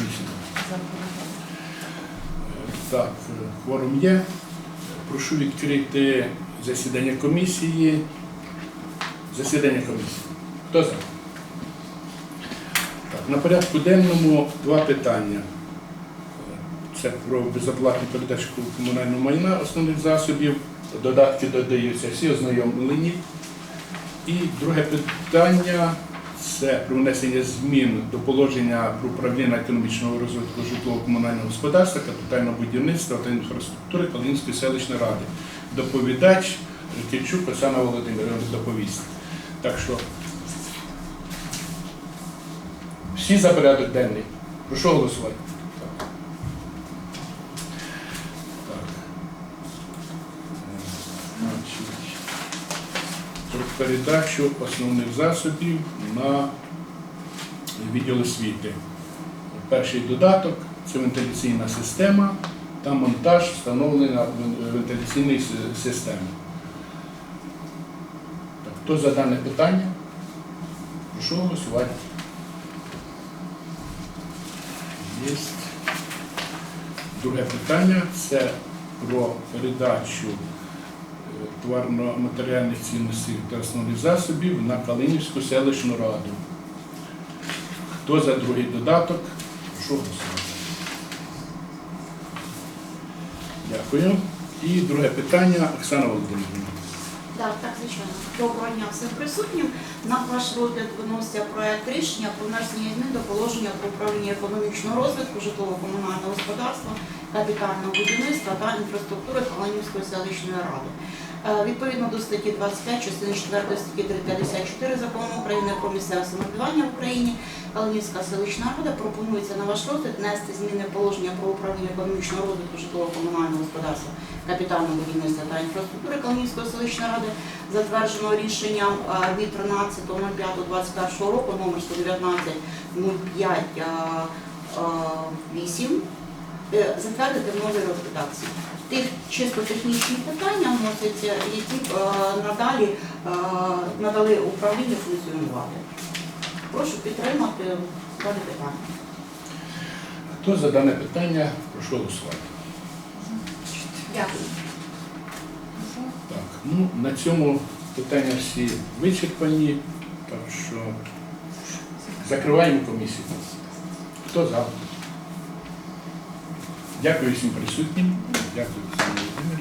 Заміщено. Так, кворум є. Прошу відкрити засідання комісії. Засідання комісії. Хто за? Так, на порядку денному два питання. Це про безоплатну передачу комунального майна основних засобів. Додатки додаються всі ознайомлені. І друге питання це про внесення змін до положення про управління економічного розвитку житлово-комунального господарства, капітального будівництва та інфраструктури Калинської селищної ради. Доповідач Рикичук Оксана Володимирівна доповість. Так що всі за порядок денний. Прошу голосувати. Так. Так. Е, Значить, про передачу основних засобів на відділ освіти. Перший додаток це вентиляційна система та монтаж встановлення вен- вентиляційної системи. Так, хто за дане питання? Прошу голосувати. Є. Друге питання це про передачу товарно-матеріальних цінностей та основних засобів на Калинівську селищну раду. Хто за другий додаток? Прошу голосувати. Дякую. І друге питання Оксана Володимирівна. Так, так, звичайно. Доброго дня всім присутнім. На ваш розгляд виноситься проект рішення про внесення змін до положення про управління економічного розвитку житлово-комунального господарства, капітального будівництва та інфраструктури Калинівської селищної ради. Е, Відповідно до статті 25 частини 4 статті 354 закону України про місцеве самоврядування в Україні, Калинівська селищна рада пропонується на ваш розгляд внести зміни положення про управління економічного розвитку житлово-комунального господарства, капітального будівництва та інфраструктури Калинівської селищної ради, затвердженого рішенням е, від 13.05.21 року номер 119 05 е, 8 е, затвердити в новій редакції. Тих чисто технічні питання вносяться, які е, надалі е, надали управлінню функціонувати. Прошу підтримати дане питання. Хто за дане питання? Прошу голосувати. Дякую. Так, ну на цьому питання всі вичерпані, так що закриваємо комісію. Хто за? Дякую всім присутнім. Дякую. всім.